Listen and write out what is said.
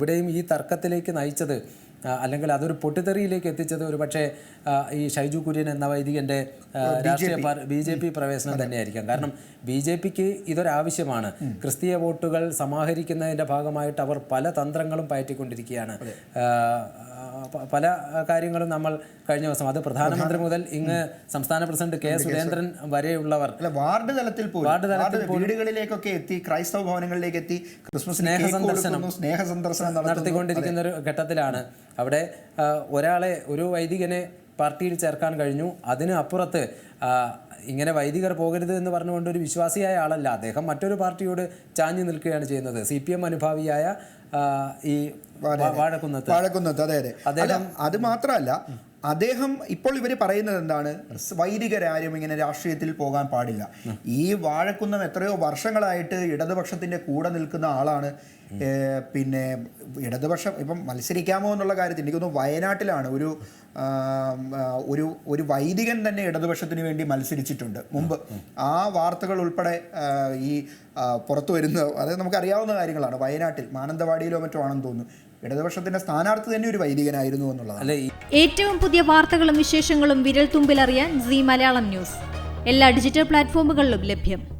ഇവിടെയും ഈ തർക്കത്തിലേക്ക് നയിച്ചത് അല്ലെങ്കിൽ അതൊരു പൊട്ടിത്തെറിയിലേക്ക് എത്തിച്ചത് ഒരു പക്ഷേ ഈ ഷൈജു കുര്യൻ എന്ന വൈദികന്റെ രാഷ്ട്രീയ ബി ജെ പി പ്രവേശനം തന്നെയായിരിക്കാം. കാരണം ബി ജെ പിക്ക് ഇതൊരാവശ്യമാണ്. ക്രിസ്തീയ വോട്ടുകൾ സമാഹരിക്കുന്നതിന്റെ ഭാഗമായിട്ട് അവർ പല തന്ത്രങ്ങളും പയറ്റിക്കൊണ്ടിരിക്കുകയാണ്. പല കാര്യങ്ങളും നമ്മൾ കഴിഞ്ഞ ദിവസം. അത് പ്രധാനമന്ത്രി മുതൽ ഇങ്ങ് സംസ്ഥാന പ്രസിഡന്റ് കെ സുരേന്ദ്രൻ വരെയുള്ളവർ. വാർഡ് തലത്തിൽ വാർഡ് തലത്തിൽ വീടുകളിലേക്കൊക്കെ എത്തി ക്രൈസ്തവ ഭവനങ്ങളിലേക്ക് എത്തി ക്രിസ്മസ് സ്നേഹ സന്ദർശനം. സ്നേഹ സന്ദർശനം നടത്തിക്കൊണ്ടിരിക്കുന്ന ഒരു ഘട്ടത്തിലാണ്. അവിടെ ഒരാളെ ഒരു വൈദികനെ പാർട്ടിയിൽ ചേർക്കാൻ കഴിഞ്ഞു. അതിന് അപ്പുറത്ത് ഇങ്ങനെ വൈദികർ പോകരുത് എന്ന് പറഞ്ഞുകൊണ്ട് ഒരു വിശ്വാസിയായ ആളല്ല. അദ്ദേഹം മറ്റൊരു പാർട്ടിയോട് ചാഞ്ഞു നിൽക്കുകയാണ് ചെയ്യുന്നത്. സി പി എം അനുഭാവിയായ ഈ വാഴക്കുന്നത്ത്. വാഴക്കുന്നത്ത് അതെ അതെ. അദ്ദേഹം അത് മാത്രമല്ല അദ്ദേഹം ഇപ്പോൾ ഇവർ പറയുന്നത് എന്താണ്? വൈദികരാരും ഇങ്ങനെ രാഷ്ട്രീയത്തിൽ പോകാൻ പാടില്ല. ഈ വാഴക്കുന്നം എത്രയോ വർഷങ്ങളായിട്ട് ഇടതുപക്ഷത്തിന്റെ കൂടെ നിൽക്കുന്ന ആളാണ്. പിന്നെ ഇടതുപക്ഷം ഇപ്പം മത്സരിക്കാമോ എന്നുള്ള കാര്യത്തിൽ എനിക്ക് തോന്നുന്നു വയനാട്ടിലാണ് ഒരു ഒരു ഒരു വൈദികൻ തന്നെ ഇടതുപക്ഷത്തിന് വേണ്ടി മത്സരിച്ചിട്ടുണ്ട്. മുമ്പ് ആ വാർത്തകൾ ഉൾപ്പെടെ ഈ പുറത്തു വരുന്ന അത് നമുക്കറിയാവുന്ന കാര്യങ്ങളാണ്. വയനാട്ടിൽ മാനന്തവാടിയിലോ മറ്റോ ആണെന്ന് തോന്നുന്നു. ഇടതുപക്ഷത്തിന്റെ സ്ഥാനാർത്ഥി തന്നെ ഒരു വൈദികനായിരുന്നു എന്നുള്ളതാണ്. ഏറ്റവും പുതിയ വാർത്തകളും വിശേഷങ്ങളും വിരൽ തുമ്പിലറിയാൻ സി മലയാളം ന്യൂസ്. എല്ലാ ഡിജിറ്റൽ പ്ലാറ്റ്ഫോമുകളിലും ലഭ്യം.